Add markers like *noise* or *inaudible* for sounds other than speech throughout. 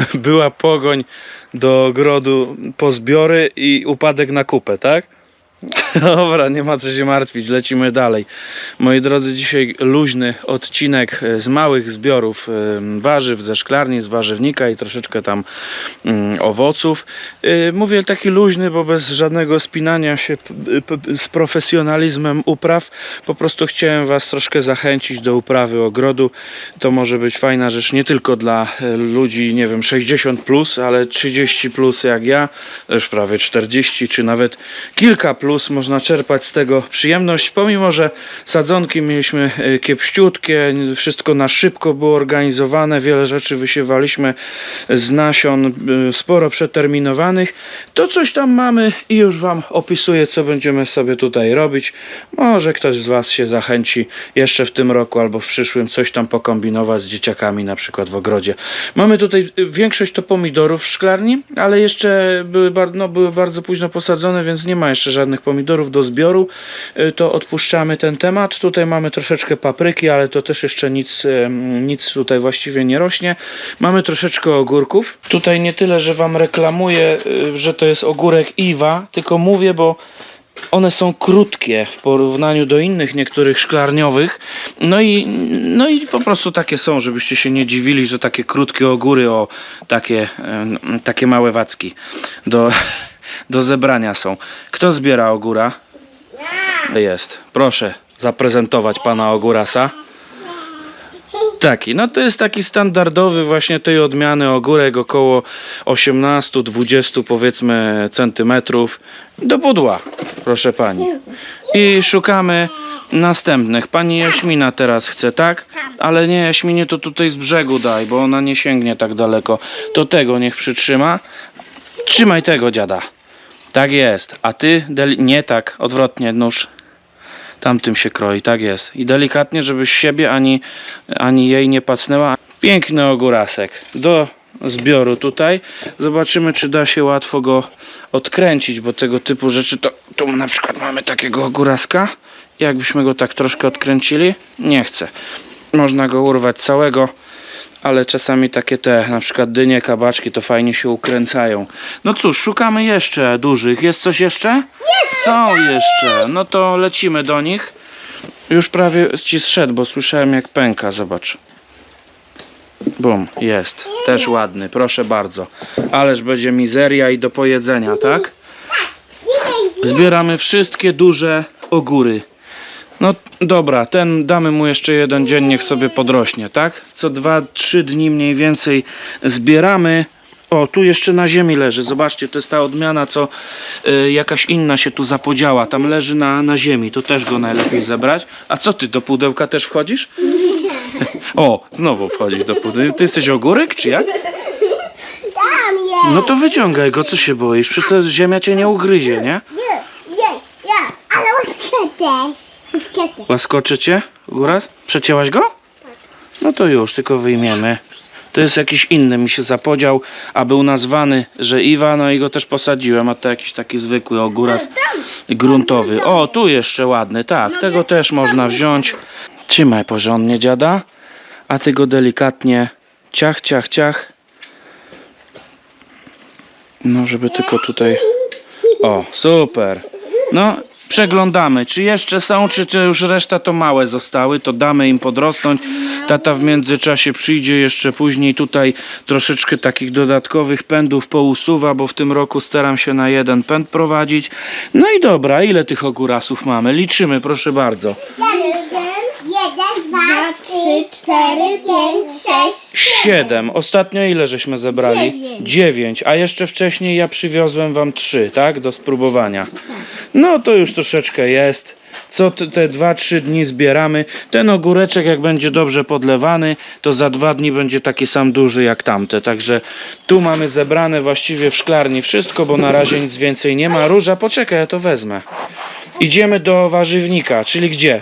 *laughs* była pogoń do ogrodu po zbiory i upadek na kupę, tak? *laughs* Dobra, nie ma co się martwić, lecimy dalej. Moi drodzy, dzisiaj luźny odcinek e, z małych zbiorów e, warzyw ze szklarni, z warzywnika i troszeczkę tam mm, owoców. E, Mówię taki luźny, bo bez żadnego spinania się z profesjonalizmem upraw. Po prostu chciałem Was troszkę zachęcić do uprawy ogrodu. To może być fajna rzecz nie tylko dla ludzi, nie wiem, 60 plus, ale 30 plus jak ja, już prawie 40 czy nawet kilka plus można czerpać z tego przyjemność, pomimo że sadzonki mieliśmy e, kiepściutkie, wszystko na szybko było organizowane, wiele rzeczy wysiewaliśmy z nasion e, sporo przeterminowanych, to coś tam mamy i już Wam opisuję co będziemy sobie tutaj robić. Może ktoś z Was się zachęci jeszcze w tym roku albo w przyszłym coś tam pokombinować z dzieciakami na przykład w ogrodzie. Mamy tutaj y, większość to pomidorów w szklarni, ale jeszcze były, no, były bardzo późno posadzone, więc nie ma jeszcze żadnych pomidorów do zbioru. Y, To odpuszczamy ten temat. Tutaj mamy troszeczkę papryki, ale to też jeszcze nic, em, nic tutaj właściwie nie rośnie. Mamy troszeczkę ogórków. Tutaj nie tyle, że Wam reklamuję, y, że to jest ogórek Iwa, tylko mówię, bo one są krótkie w porównaniu do innych niektórych szklarniowych. No i, no i po prostu takie są, żebyście się nie dziwili, że takie krótkie ogóry, o takie, takie małe wacki do, do zebrania są. Kto zbiera ogóra? Jest. Proszę zaprezentować pana ogórasa. Taki, no to jest taki standardowy właśnie tej odmiany ogórek około 18-20 powiedzmy centymetrów do pudła, proszę pani. I szukamy następnych. Pani Jaśmina teraz chce, tak? Ale nie, Jaśminie to tutaj z brzegu daj, bo ona nie sięgnie tak daleko. To tego niech przytrzyma. Trzymaj tego dziada. Tak jest. A ty, nie tak, odwrotnie nóż. Tamtym się kroi, tak jest. I delikatnie, żebyś siebie ani, ani jej nie pacnęła. Piękny ogórasek. Do zbioru tutaj. Zobaczymy, czy da się łatwo go odkręcić, bo tego typu rzeczy to tu na przykład mamy takiego ogóraska. Jakbyśmy go tak troszkę odkręcili? Nie chcę. Można go urwać całego, ale czasami takie te, na przykład dynie, kabaczki, to fajnie się ukręcają. No cóż, szukamy jeszcze dużych. Jest coś jeszcze? Są jeszcze. No to lecimy do nich. Już prawie ci zszedł, bo słyszałem jak pęka. Zobacz. Bum, jest. Też ładny, proszę bardzo. Ależ będzie mizeria i do pojedzenia, tak? Zbieramy wszystkie duże ogóry. No dobra, ten damy mu jeszcze jeden dzień, niech sobie podrośnie, tak? Co dwa, trzy dni mniej więcej zbieramy. O, tu jeszcze na ziemi leży. Zobaczcie, to jest ta odmiana, co y, jakaś inna się tu zapodziała. Tam leży na, na ziemi. To też go najlepiej zebrać. A co ty, do pudełka też wchodzisz? O, znowu wchodzisz do pudełka. Ty jesteś ogórek, czy jak? Tam jest. No to wyciągaj go, co się boisz? Przecież ziemia cię nie ugryzie, nie? Nie, nie, ja, ale łaskotę. Łaskotę. Łaskoczy cię góra? Przecięłaś go? No to już, tylko wyjmiemy. To jest jakiś inny, mi się zapodział, a był nazwany, że Iwa, no i go też posadziłem, a to jakiś taki zwykły ogóras gruntowy. O, tu jeszcze ładny, tak, tego też można wziąć. Trzymaj porządnie dziada, a ty go delikatnie ciach, ciach, ciach. No, żeby tylko tutaj... O, super. No, przeglądamy, czy jeszcze są, czy to już reszta to małe zostały, to damy im podrosnąć. Tata w międzyczasie przyjdzie jeszcze później tutaj troszeczkę takich dodatkowych pędów pousuwa, bo w tym roku staram się na jeden pęd prowadzić. No i dobra, ile tych ogórasów mamy? Liczymy, proszę bardzo. Trzy, cztery, pięć, sześć. Siedem. Ostatnio ile żeśmy zebrali? Dziewięć. Dziewięć. A jeszcze wcześniej ja przywiozłem wam trzy, tak? Do spróbowania. No to już troszeczkę jest. Co te, te dwa, trzy dni zbieramy. Ten ogóreczek jak będzie dobrze podlewany, to za dwa dni będzie taki sam duży jak tamte. Także tu mamy zebrane właściwie w szklarni wszystko, bo na razie nic więcej nie ma. Róża, poczekaj, ja to wezmę. Idziemy do warzywnika, czyli gdzie?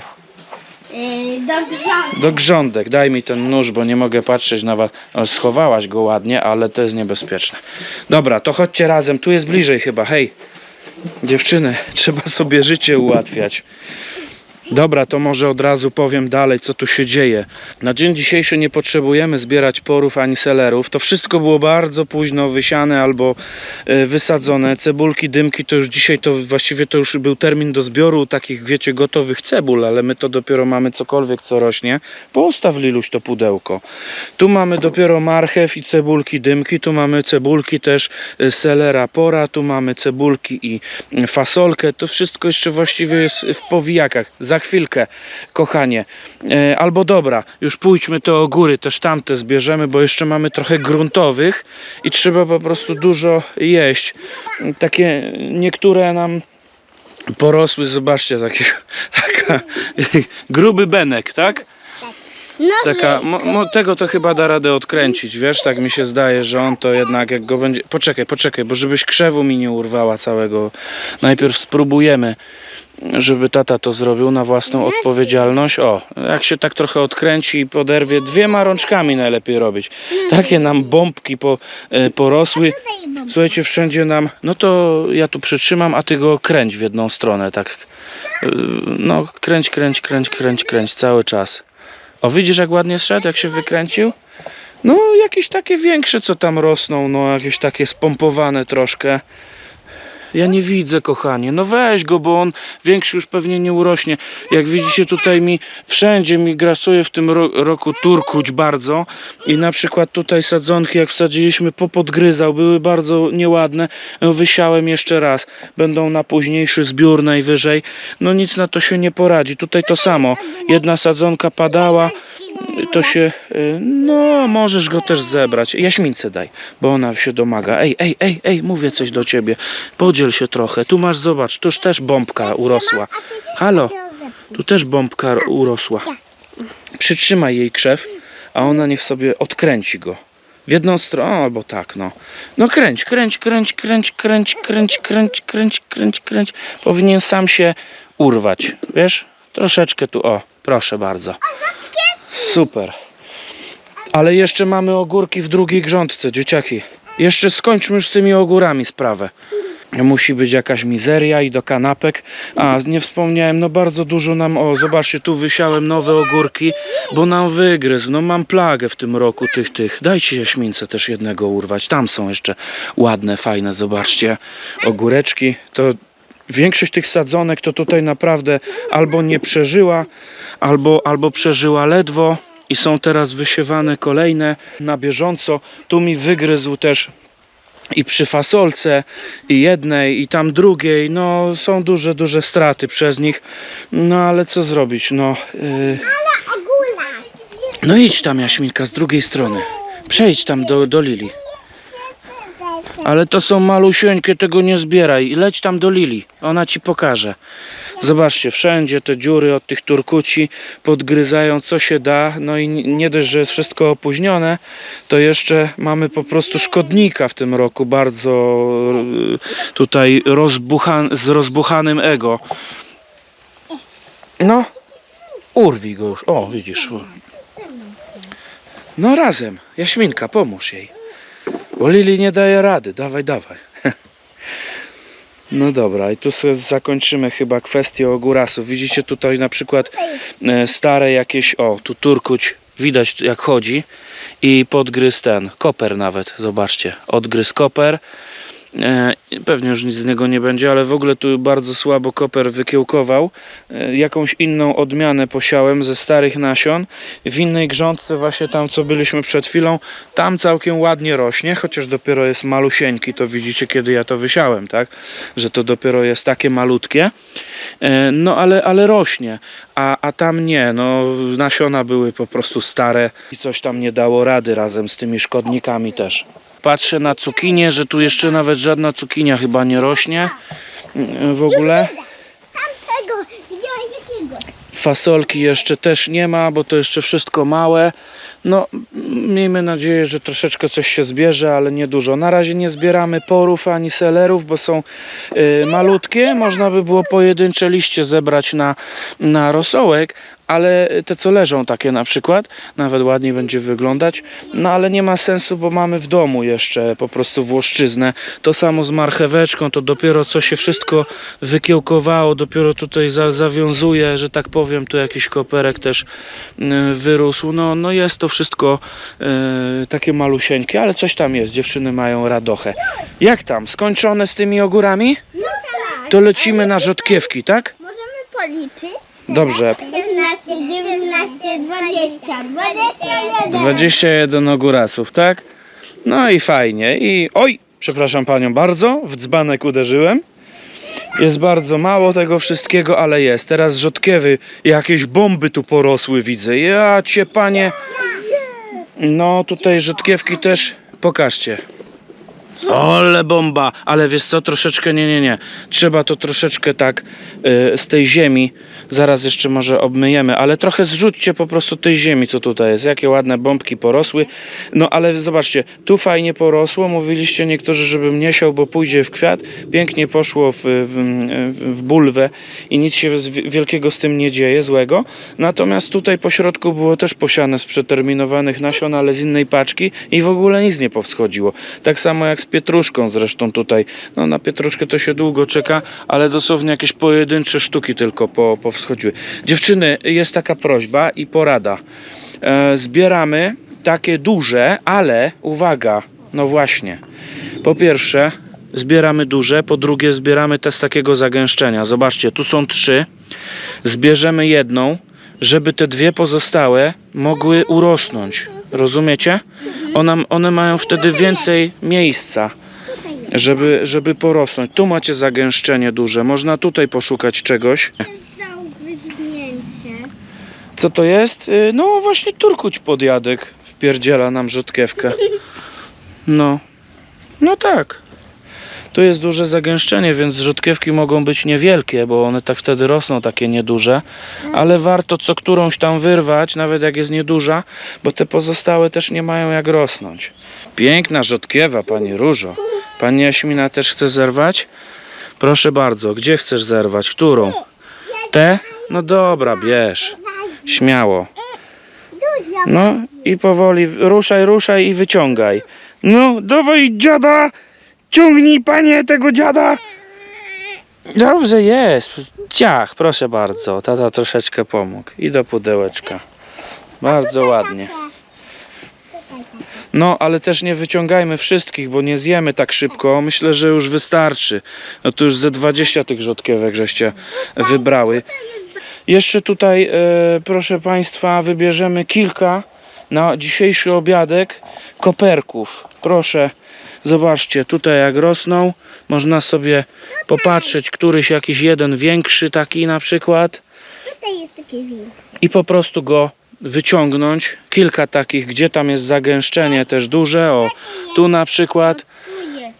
Yy, dobrze. Do grządek. Daj mi ten nóż, bo nie mogę patrzeć na was. Schowałaś go ładnie, ale to jest niebezpieczne. Dobra, to chodźcie razem. Tu jest bliżej chyba. Hej, dziewczyny, *laughs* trzeba sobie życie ułatwiać. Dobra, to może od razu powiem dalej, co tu się dzieje. Na dzień dzisiejszy nie potrzebujemy zbierać porów ani selerów. To wszystko było bardzo późno wysiane albo e, wysadzone. Cebulki, dymki to już dzisiaj to właściwie to już był termin do zbioru takich, wiecie, gotowych cebul, ale my to dopiero mamy cokolwiek, co rośnie. Postaw Liluś to pudełko. Tu mamy dopiero marchew i cebulki, dymki. Tu mamy cebulki też e, selera pora. Tu mamy cebulki i fasolkę. To wszystko jeszcze właściwie jest w powijakach. Za chwilkę, kochanie. E, albo dobra, już pójdźmy to o góry, też tamte zbierzemy, bo jeszcze mamy trochę gruntowych i trzeba po prostu dużo jeść. Takie niektóre nam porosły, zobaczcie, takie, *laughs* taka, gruby benek, tak? No, Taka, mo, mo, tego to chyba da radę odkręcić, wiesz, tak mi się zdaje, że on to jednak jak go będzie... Poczekaj, poczekaj, bo żebyś krzewu mi nie urwała całego. Najpierw spróbujemy, żeby tata to zrobił na własną odpowiedzialność. O, jak się tak trochę odkręci i poderwie, dwiema rączkami najlepiej robić. Takie nam bombki po, e, porosły. Słuchajcie, wszędzie nam... No to ja tu przytrzymam, a ty go kręć w jedną stronę, tak... e, No, kręć, kręć, kręć, kręć, kręć cały czas. O, widzisz jak ładnie szedł, jak się wykręcił? No, jakieś takie większe, co tam rosną, no, jakieś takie spompowane troszkę. Ja nie widzę, kochanie. No weź go, bo on większy już pewnie nie urośnie. Jak widzicie, tutaj mi wszędzie mi grasuje w tym ro roku turkuć bardzo. I na przykład tutaj sadzonki, jak wsadziliśmy, popodgryzał, były bardzo nieładne. No, Wysiałem jeszcze raz. Będą na późniejszy zbiór najwyżej. No nic na to się nie poradzi. Tutaj to samo. Jedna sadzonka padała to się. y, No, możesz go też zebrać. Jaśmince daj, bo ona się domaga. Ej, ej, ej, ej, mówię coś do ciebie. Podziel się trochę. Tu masz, zobacz, tuż też bombka urosła. Halo, tu też bombka urosła. Przytrzymaj jej krzew, a ona niech sobie odkręci go. W jedną stronę, albo tak, no. No kręć, kręć, kręć, kręć, kręć, kręć, kręć, kręć, kręć, kręć. Powinien sam się urwać, wiesz? Troszeczkę tu, o, proszę bardzo. Super. Ale jeszcze mamy ogórki w drugiej grządce, dzieciaki. Jeszcze skończmy już z tymi ogórami sprawę. Musi być jakaś mizeria i do kanapek. A, nie wspomniałem, no bardzo dużo nam, o zobaczcie, tu wysiałem nowe ogórki, bo nam wygryzł. No mam plagę w tym roku tych, tych. Dajcie jaśmince też jednego urwać. Tam są jeszcze ładne, fajne, zobaczcie. Ogóreczki, to większość tych sadzonek to tutaj naprawdę albo nie przeżyła, albo, albo przeżyła ledwo i są teraz wysiewane kolejne na bieżąco. Tu mi wygryzł też i przy fasolce, i jednej, i tam drugiej. No, są duże, duże straty przez nich. No, ale co zrobić? No, yy... No idź tam, Jaśminka, z drugiej strony. Przejdź tam do, do Lili. Ale to są malusieńkie, tego nie zbieraj. Leć tam do Lili, ona ci pokaże. Zobaczcie, wszędzie te dziury od tych turkuci podgryzają co się da. No i nie dość, że jest wszystko opóźnione, to jeszcze mamy po prostu szkodnika w tym roku, bardzo e, tutaj rozbuchan, z rozbuchanym ego. No, urwij go już. O, widzisz. No razem, Jaśminka, pomóż jej. Lili nie daje rady. Dawaj, dawaj. *laughs* No dobra, i tu zakończymy chyba kwestię ogórasów. Widzicie tutaj na przykład e, stare jakieś, o, tu turkuć, widać jak chodzi i podgryz ten, koper nawet, zobaczcie, odgryz koper. E, Pewnie już nic z niego nie będzie, ale w ogóle tu bardzo słabo koper wykiełkował. E, Jakąś inną odmianę posiałem ze starych nasion. W innej grządce, właśnie tam co byliśmy przed chwilą, tam całkiem ładnie rośnie, chociaż dopiero jest malusieńki. To widzicie, kiedy ja to wysiałem, tak? Że to dopiero jest takie malutkie. E, No ale, ale rośnie, a, a tam nie. No, nasiona były po prostu stare i coś tam nie dało rady razem z tymi szkodnikami też. Patrzę na cukinię, że tu jeszcze nawet żadna cukinia chyba nie rośnie w ogóle. Fasolki jeszcze też nie ma, bo to jeszcze wszystko małe. No, miejmy nadzieję, że troszeczkę coś się zbierze, ale nie dużo. Na razie nie zbieramy porów ani selerów, bo są y, malutkie. Można by było pojedyncze liście zebrać na, na rosołek, ale te co leżą takie na przykład, nawet ładniej będzie wyglądać, no ale nie ma sensu, bo mamy w domu jeszcze po prostu włoszczyznę. To samo z marcheweczką, to dopiero co się wszystko wykiełkowało, dopiero tutaj za, zawiązuje, że tak powiem, tu jakiś koperek też y, wyrósł. No, no jest to wszystko y, takie malusieńkie, ale coś tam jest, dziewczyny mają radochę. Jak tam, skończone z tymi ogórami? No tak. To lecimy na rzodkiewki, tak? Możemy policzyć? Dobrze, 16, 19, 20, 21. 21 ogórasów, tak? No i fajnie. I oj, przepraszam panią bardzo, w dzbanek uderzyłem. Jest bardzo mało tego wszystkiego, ale jest. Teraz rzodkiewy, jakieś bomby tu porosły, widzę. Ja cię panie. No tutaj rzodkiewki też. Pokażcie. Ole bomba, ale wiesz co, troszeczkę nie, nie, nie. Trzeba to troszeczkę tak y, z tej ziemi, zaraz jeszcze może obmyjemy, ale trochę zrzućcie po prostu tej ziemi, co tutaj jest. Jakie ładne bombki porosły. No ale zobaczcie, tu fajnie porosło, mówiliście niektórzy, żebym nie siał, bo pójdzie w kwiat. Pięknie poszło w, w, w bulwę i nic się wielkiego z tym nie dzieje, złego. Natomiast tutaj po środku było też posiane z przeterminowanych nasion, ale z innej paczki i w ogóle nic nie powschodziło. Tak samo jak z pietruszką zresztą tutaj. No na pietruszkę to się długo czeka, ale dosłownie jakieś pojedyncze sztuki tylko po, powschodziły. Dziewczyny, jest taka prośba i porada. E, zbieramy takie duże, ale uwaga, no właśnie. Po pierwsze, zbieramy duże, po drugie zbieramy te z takiego zagęszczenia. Zobaczcie, tu są trzy. Zbierzemy jedną, żeby te dwie pozostałe mogły urosnąć. Rozumiecie? Ona, one mają wtedy więcej miejsca, żeby, żeby porosnąć. Tu macie zagęszczenie duże. Można tutaj poszukać czegoś. Co to jest? Y, No właśnie turkuć podjadek wpierdziela nam rzodkiewkę. No. No tak. Tu jest duże zagęszczenie, więc rzodkiewki mogą być niewielkie, bo one tak wtedy rosną takie nieduże, ale warto co którąś tam wyrwać, nawet jak jest nieduża, bo te pozostałe też nie mają jak rosnąć. Piękna rzodkiewa, pani Różo. Pani Jaśmina też chce zerwać? Proszę bardzo, gdzie chcesz zerwać? Którą? Te? No dobra, bierz. Śmiało. No i powoli ruszaj, ruszaj i wyciągaj. No, dawaj dziada! Ciągnij panie tego dziada! Dobrze jest. Ciach, proszę bardzo. Tata troszeczkę pomógł. I do pudełeczka. Bardzo ładnie. No, ale też nie wyciągajmy wszystkich, bo nie zjemy tak szybko. Myślę, że już wystarczy. No to już ze 20 tych rzodkiewek żeście wybrały. Jeszcze tutaj, e, proszę Państwa, wybierzemy kilka na dzisiejszy obiadek koperków. Proszę, zobaczcie, tutaj jak rosną, można sobie popatrzeć, któryś jakiś jeden większy taki na przykład Tutaj jest taki wilk. i po prostu go wyciągnąć. Kilka takich, gdzie tam jest zagęszczenie też duże, o, tu na przykład. Tu jest.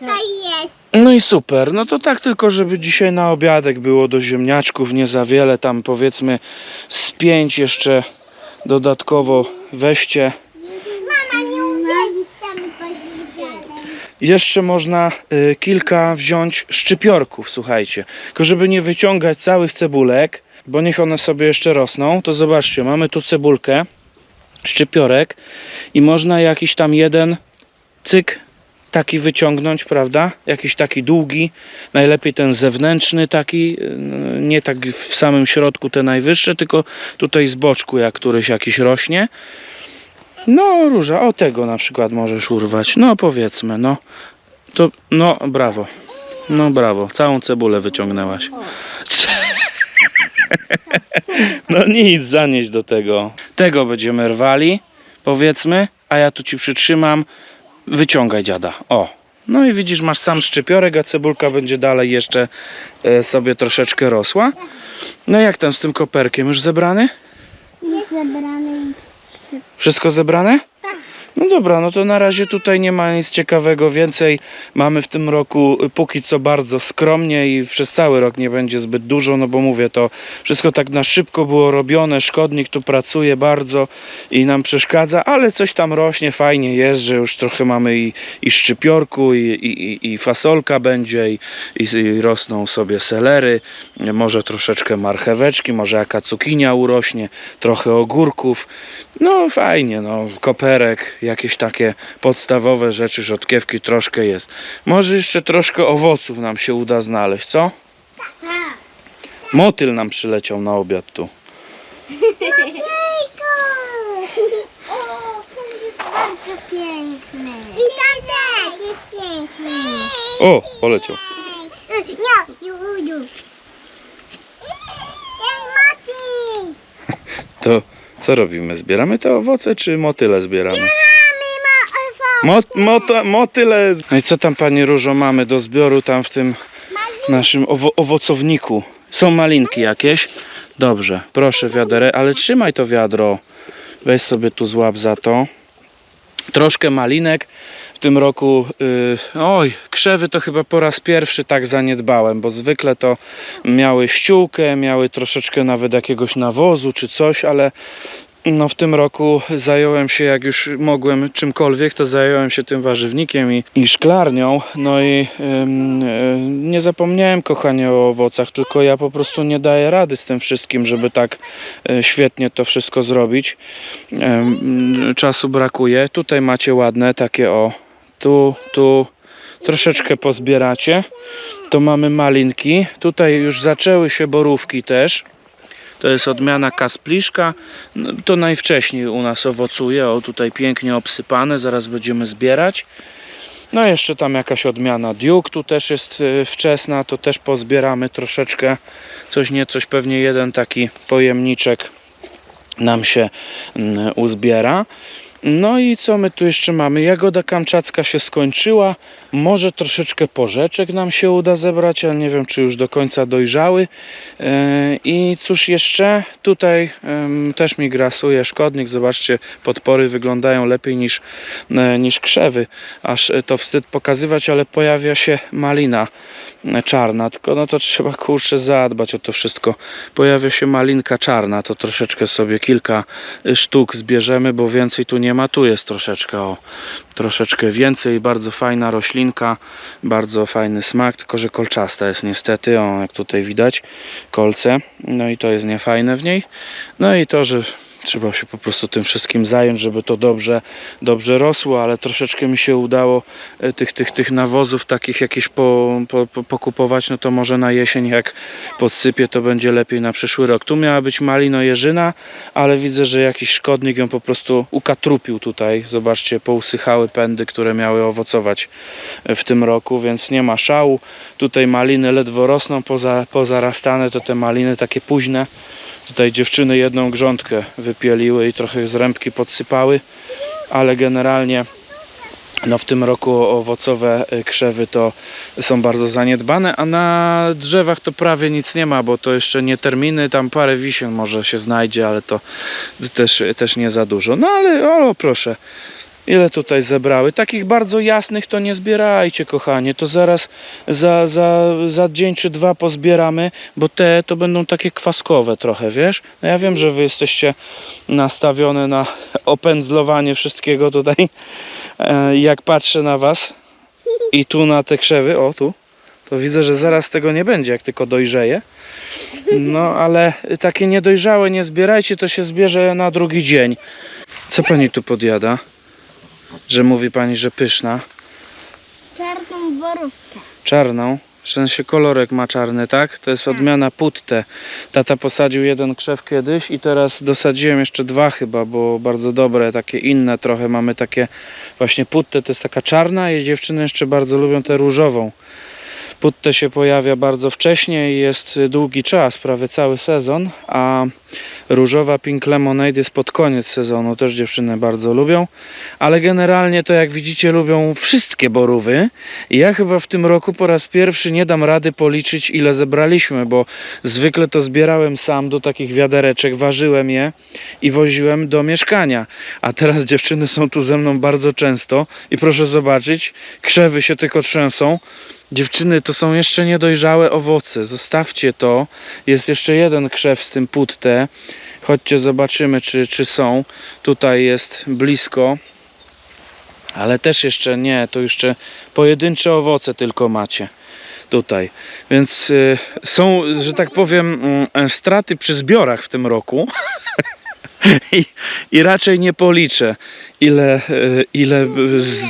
Tutaj jest. No i super, no to tak tylko, żeby dzisiaj na obiadek było do ziemniaczków nie za wiele, tam powiedzmy z pięć jeszcze dodatkowo weźcie. Mama, nie tam. Jeszcze można y, kilka wziąć szczypiorków, słuchajcie. Tylko żeby nie wyciągać całych cebulek, bo niech one sobie jeszcze rosną, to zobaczcie, mamy tu cebulkę, szczypiorek i można jakiś tam jeden cyk taki wyciągnąć, prawda? Jakiś taki długi, najlepiej ten zewnętrzny taki, y, nie tak w samym środku te najwyższe, tylko tutaj z boczku jak któryś jakiś rośnie. No, róża, o tego na przykład możesz urwać. No, powiedzmy, no. To, no, brawo. No, brawo. Całą cebulę wyciągnęłaś. *laughs* No nic, zanieść do tego. Tego będziemy rwali, powiedzmy, a ja tu ci przytrzymam. Wyciągaj dziada. O. No i widzisz, masz sam szczypiorek, a cebulka będzie dalej jeszcze e, sobie troszeczkę rosła. No jak tam z tym koperkiem? Już zebrany? Nie zebrany Wszystko zebrane? No dobra, no to na razie tutaj nie ma nic ciekawego więcej. Mamy w tym roku y, póki co bardzo skromnie i przez cały rok nie będzie zbyt dużo, no bo mówię, to wszystko tak na szybko było robione. Szkodnik tu pracuje bardzo i nam przeszkadza, ale coś tam rośnie, fajnie jest, że już trochę mamy i, i szczypiorku, i, i- i fasolka będzie, i, i, i rosną sobie selery, może troszeczkę marcheweczki, może jaka cukinia urośnie, trochę ogórków. No fajnie, no koperek, jakieś takie podstawowe rzeczy, rzodkiewki troszkę jest. Może jeszcze troszkę owoców nam się uda znaleźć, co? Tak. Motyl nam przyleciał na obiad tu. Jejku! O, to jest bardzo piękne. I też jest piękny. O, poleciał. Nie, Juliu. Ej! *laughs* To co robimy? Zbieramy te owoce, czy motyle zbieramy? Mota, motyle! No i co tam Pani Różo mamy do zbioru tam w tym naszym owo, owocowniku? Są malinki jakieś? Dobrze, proszę wiaderę, ale trzymaj to wiadro. Weź sobie tu złap za to. Troszkę malinek. W tym roku, yy, oj, krzewy to chyba po raz pierwszy tak zaniedbałem, bo zwykle to miały ściółkę, miały troszeczkę nawet jakiegoś nawozu czy coś, ale no w tym roku zająłem się, jak już mogłem czymkolwiek, to zająłem się tym warzywnikiem i, i szklarnią. No i ym, y, nie zapomniałem, kochanie, o owocach, tylko ja po prostu nie daję rady z tym wszystkim, żeby tak y, świetnie to wszystko zrobić. Ym, czasu brakuje. Tutaj macie ładne takie o, tu, tu. Troszeczkę pozbieracie. To mamy malinki. Tutaj już zaczęły się borówki też. To jest odmiana kaspliszka. No, To najwcześniej u nas owocuje. O, tutaj pięknie obsypane. Zaraz będziemy zbierać. No jeszcze tam jakaś odmiana Duke tu też jest y, wczesna. To też pozbieramy troszeczkę. Coś nie coś, pewnie jeden taki pojemniczek nam się mm, uzbiera. No i co my tu jeszcze mamy? Jagoda kamczacka się skończyła. Może troszeczkę porzeczek nam się uda zebrać, ale nie wiem, czy już do końca dojrzały. E, I cóż jeszcze? Tutaj też mi grasuje szkodnik. Zobaczcie, podpory wyglądają lepiej niż, e, niż krzewy. Aż e, to wstyd pokazywać, ale pojawia się malina czarna. Tylko no to trzeba kurczę zadbać o to wszystko. Pojawia się malinka czarna. To troszeczkę sobie kilka sztuk zbierzemy, bo więcej tu nie ma. Tu jest troszeczkę o troszeczkę więcej. Bardzo fajna roślinka, bardzo fajny smak, tylko że kolczasta jest niestety. O, jak tutaj widać, kolce. No i to jest niefajne w niej. No i to, że trzeba się po prostu tym wszystkim zająć, żeby to dobrze, dobrze rosło, ale troszeczkę mi się udało e, tych, tych, tych nawozów takich jakieś po, po, po, pokupować, no to może na jesień jak podsypię, to będzie lepiej na przyszły rok. Tu miała być malino jeżyna, ale widzę, że jakiś szkodnik ją po prostu ukatrupił tutaj. Zobaczcie, pousychały pędy, które miały owocować w tym roku, więc nie ma szału. Tutaj maliny ledwo rosną, poza, pozarastane to te maliny takie późne. Tutaj dziewczyny jedną grządkę wypieliły i trochę z rębki podsypały, ale generalnie no w tym roku owocowe y, krzewy to są bardzo zaniedbane, a na drzewach to prawie nic nie ma, bo to jeszcze nie terminy, tam parę wisien może się znajdzie, ale to też, też nie za dużo. No ale o proszę, ile tutaj zebrały. Takich bardzo jasnych to nie zbierajcie, kochanie. To zaraz za, za, za dzień czy dwa pozbieramy, bo te to będą takie kwaskowe trochę, wiesz? No ja wiem, że wy jesteście nastawione na *laughs* opędzlowanie wszystkiego tutaj. E, Jak patrzę na was i tu na te krzewy, o tu, to widzę, że zaraz tego nie będzie, jak tylko dojrzeje. No ale takie niedojrzałe nie zbierajcie, to się zbierze na drugi dzień. Co pani tu podjada? Że mówi pani, że pyszna. Czarną borówkę. Czarną. W sensie kolorek ma czarny, tak? To jest odmiana putte. Tata posadził jeden krzew kiedyś i teraz dosadziłem jeszcze dwa chyba, bo bardzo dobre, takie inne trochę. Mamy takie właśnie putte, to jest taka czarna i dziewczyny jeszcze bardzo lubią tę różową. Putte się pojawia bardzo wcześnie i jest długi czas, prawie cały sezon, a Różowa Pink Lemonade jest pod koniec sezonu, też dziewczyny bardzo lubią, ale generalnie to jak widzicie lubią wszystkie borówy. I ja chyba w tym roku po raz pierwszy nie dam rady policzyć ile zebraliśmy, bo zwykle to zbierałem sam do takich wiadereczek, ważyłem je i woziłem do mieszkania. A teraz dziewczyny są tu ze mną bardzo często i proszę zobaczyć, krzewy się tylko trzęsą. Dziewczyny, to są jeszcze niedojrzałe owoce. Zostawcie to. Jest jeszcze jeden krzew z tym putte. Chodźcie, zobaczymy, czy, czy są. Tutaj jest blisko. Ale też jeszcze nie, to jeszcze pojedyncze owoce tylko macie tutaj. Więc y, są, że tak powiem, mm, straty przy zbiorach w tym roku. *laughs* I, I raczej nie policzę, ile, y, ile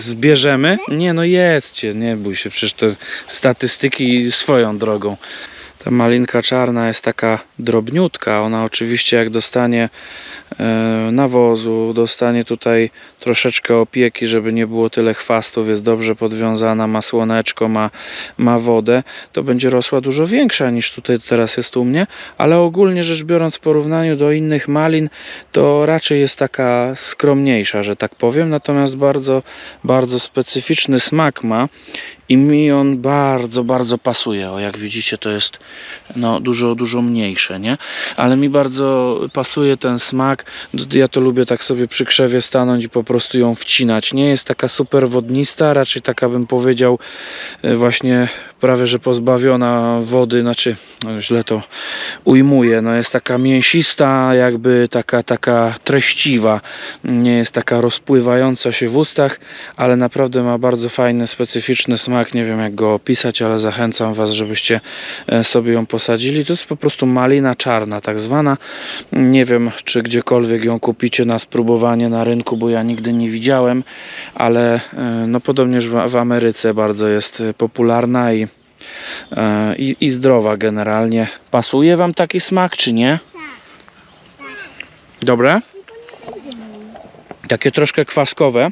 zbierzemy. Nie, no jedzcie, nie bój się, przecież te statystyki swoją drogą. Ta malinka czarna jest taka drobniutka. Ona oczywiście jak dostanie e, nawozu, dostanie tutaj troszeczkę opieki, żeby nie było tyle chwastów, jest dobrze podwiązana, ma słoneczko, ma, ma wodę, to będzie rosła dużo większa niż tutaj teraz jest u mnie, ale ogólnie rzecz biorąc w porównaniu do innych malin, to raczej jest taka skromniejsza, że tak powiem, natomiast bardzo, bardzo specyficzny smak ma i mi on bardzo, bardzo pasuje. O, jak widzicie, to jest no, dużo, dużo mniejsze, nie? Ale mi bardzo pasuje ten smak. Ja to lubię tak sobie przy krzewie stanąć i po prostu ją wcinać. Nie jest taka super wodnista, raczej taka bym powiedział e, właśnie prawie, że pozbawiona wody, znaczy no, źle to ujmuję, no jest taka mięsista, jakby taka, taka treściwa, nie jest taka rozpływająca się w ustach, ale naprawdę ma bardzo fajny, specyficzny smak, nie wiem jak go opisać, ale zachęcam Was, żebyście e, sobie ją posadzili. To jest po prostu malina czarna, tak zwana. Nie wiem, czy gdziekolwiek ją kupicie na spróbowanie na rynku, bo ja nigdy nie widziałem, ale e, no podobnież w, Ameryce bardzo jest e, popularna i, i, i zdrowa generalnie. Pasuje Wam taki smak, czy nie? Dobre? Takie troszkę kwaskowe,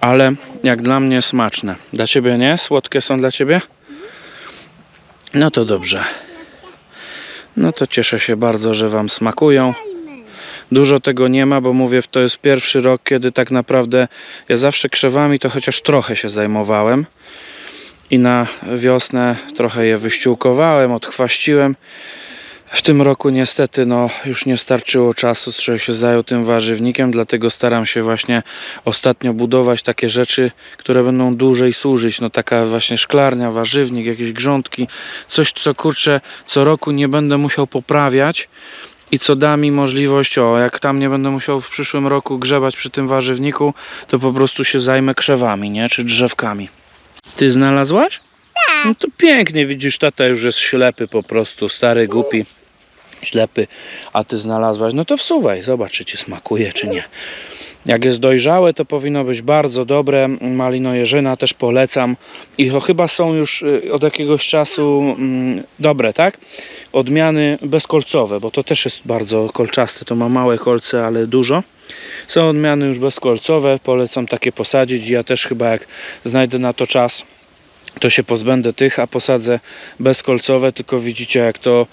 ale jak dla mnie smaczne. Dla Ciebie nie? Słodkie są dla Ciebie? No to dobrze. No to cieszę się bardzo, że Wam smakują. Dużo tego nie ma, bo mówię, to jest pierwszy rok, kiedy tak naprawdę ja zawsze krzewami to chociaż trochę się zajmowałem. I na wiosnę trochę je wyściółkowałem, odchwaściłem. W tym roku niestety no, już nie starczyło czasu, żeby się zajął tym warzywnikiem, dlatego staram się właśnie ostatnio budować takie rzeczy, które będą dłużej służyć. No taka właśnie szklarnia, warzywnik, jakieś grządki, coś co kurczę co roku nie będę musiał poprawiać i co da mi możliwość, o jak tam nie będę musiał w przyszłym roku grzebać przy tym warzywniku, to po prostu się zajmę krzewami, nie? Czy drzewkami. Ty znalazłaś? No to pięknie, widzisz, tata już jest ślepy po prostu, stary, głupi, ślepy, a ty znalazłaś, no to wsuwaj, zobacz, czy ci smakuje, czy nie. Jak jest dojrzałe, to powinno być bardzo dobre. Malinojerzyna też polecam. I to chyba są już y, od jakiegoś czasu mm, dobre, tak? Odmiany bezkolcowe, bo to też jest bardzo kolczaste. To ma małe kolce, ale dużo. Są odmiany już bezkolcowe. Polecam takie posadzić. Ja też chyba jak znajdę na to czas, to się pozbędę tych, a posadzę bezkolcowe, tylko widzicie jak to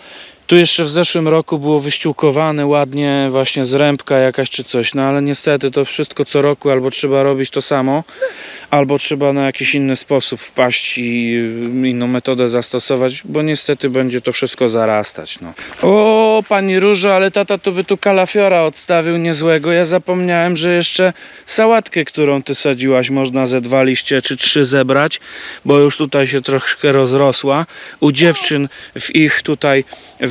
tu jeszcze w zeszłym roku było wyściółkowane ładnie właśnie zrębka jakaś czy coś, no ale niestety to wszystko co roku albo trzeba robić to samo, albo trzeba na jakiś inny sposób wpaść i y, inną metodę zastosować, bo niestety będzie to wszystko zarastać. No. O, pani Różo, ale tata to by tu kalafiora odstawił niezłego. Ja zapomniałem, że jeszcze sałatkę, którą ty sadziłaś, można ze dwa liście czy trzy zebrać, bo już tutaj się troszkę rozrosła. U dziewczyn w ich tutaj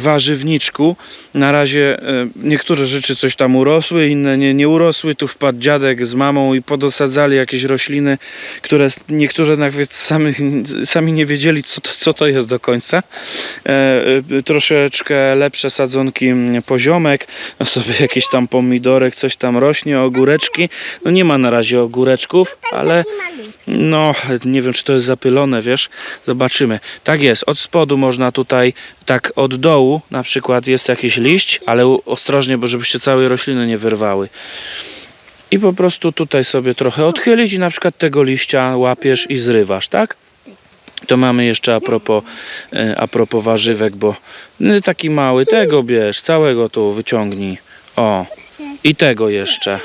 warzywniczku na razie e, niektóre rzeczy coś tam urosły, inne nie, nie urosły. Tu wpadł dziadek z mamą i podosadzali jakieś rośliny, które niektóre nawet sami, *laughs* sami nie wiedzieli, co to, co to jest do końca. E, e, troszeczkę lepsze sadzonki poziomek, no sobie *laughs* jakiś tam pomidorek, coś tam rośnie, ogóreczki. No nie ma na razie ogóreczków, ale no, nie wiem, czy to jest zapylone, wiesz? Zobaczymy. Tak jest, od spodu można tutaj, tak od dołu na przykład jest jakiś liść, ale ostrożnie, bo żebyście całej rośliny nie wyrwały. I po prostu tutaj sobie trochę odchylić i na przykład tego liścia łapiesz i zrywasz, tak? To mamy jeszcze a propos, e, a propos warzywek, bo no, taki mały, tego bierz, całego tu wyciągnij. O, i tego jeszcze.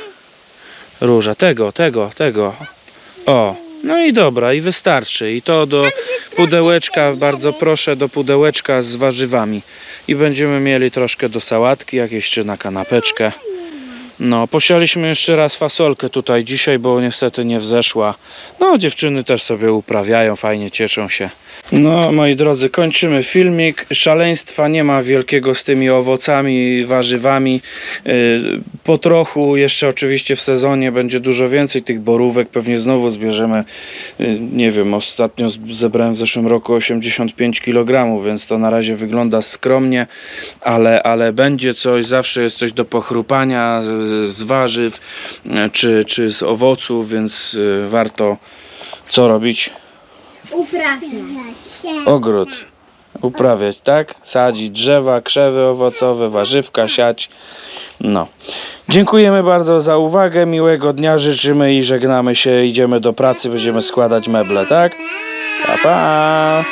Róża, tego, tego, tego. O, no i dobra, i wystarczy. I to do pudełeczka, bardzo proszę, do pudełeczka z warzywami. I będziemy mieli troszkę do sałatki, jakieś czy na kanapeczkę. No, posialiśmy jeszcze raz fasolkę tutaj dzisiaj, bo niestety nie wzeszła. No, dziewczyny też sobie uprawiają, fajnie cieszą się. No, moi drodzy, kończymy filmik. Szaleństwa nie ma wielkiego z tymi owocami, warzywami. Yy, Po trochu, jeszcze oczywiście w sezonie będzie dużo więcej tych borówek. Pewnie znowu zbierzemy, yy, nie wiem, ostatnio zebrałem w zeszłym roku 85 kg, więc to na razie wygląda skromnie, ale, ale będzie coś, zawsze jest coś do pochrupania z, z- warzyw yy, czy, czy z owoców, więc warto co robić? Uprawia się. ogród uprawiać, tak? Sadzić drzewa, krzewy owocowe, warzywka siać. No. Dziękujemy bardzo za uwagę. Miłego dnia życzymy i żegnamy się. Idziemy do pracy, będziemy składać meble, tak? Pa, pa!